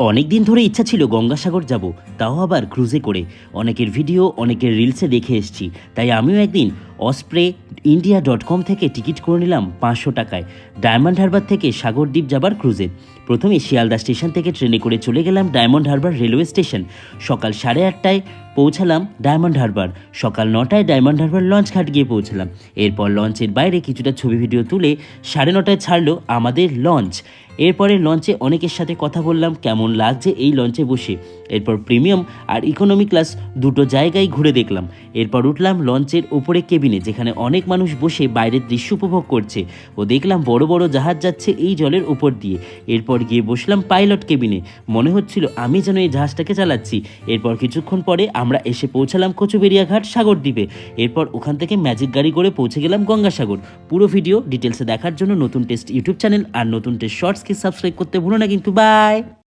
অনেক দিন ধরে ইচ্ছা ছিল গঙ্গাসাগর যাব, তাও আবার ক্রুজে করে। অনেকের ভিডিও অনেকের রিলসে দেখে এসেছি। তাই আমিও একদিন অসপ্রে ইন্ডিয়া ডট কম থেকে টিকিট করে নিলাম পাঁচশো টাকায়। ডায়মন্ড হারবার থেকে সাগরদ্বীপ যাবার ক্রুজে প্রথমে শিয়ালদা স্টেশন থেকে ট্রেনে করে চলে গেলাম ডায়মন্ড হারবার রেলওয়ে স্টেশন সকাল সাড়ে আটটায় পৌঁছালাম ডায়মন্ড হারবার। সকাল নটায় ডায়মন্ড হারবার লঞ্চ ঘাট গিয়ে পৌঁছালাম। এরপর লঞ্চের বাইরে কিছুটা ছবি ভিডিও তুলে সাড়ে নটায় ছাড়লো আমাদের লঞ্চ এরপরে লঞ্চে অনেকের সাথে কথা বললাম, কেমন লাগছে এই লঞ্চে বসে। এরপর প্রিমিয়াম আর ইকোনমি ক্লাস দুটো জায়গায় ঘুরে দেখলাম। এরপর উঠলাম লঞ্চের ওপরে কেবিনে, যেখানে অনেক মানুষ বসে বাইরের দৃশ্য উপভোগ করছে। ও দেখলাম বড় বড় জাহাজ যাচ্ছে এই জলের উপর দিয়ে। এরপর গিয়ে বসলাম পাইলট কেবিনে। মনে হচ্ছিল, আমি যেন এই জাহাজটাকে চালাচ্ছি। এরপর কিছুক্ষণ পরে আমরা এসে পৌঁছালাম কচুবেরিয়া ঘাট সাগরদ্বীপে এরপর ওখান থেকে ম্যাজিক গাড়ি করে পৌঁছে গেলাম গঙ্গাসাগর। পুরো ভিডিও ডিটেলসে দেখার জন্য নতুন টেস্ট ইউটিউব চ্যানেল আর নতুন টেস্ট শর্টসকে সাবস্ক্রাইব করতে ভুলো না কিন্তু বাই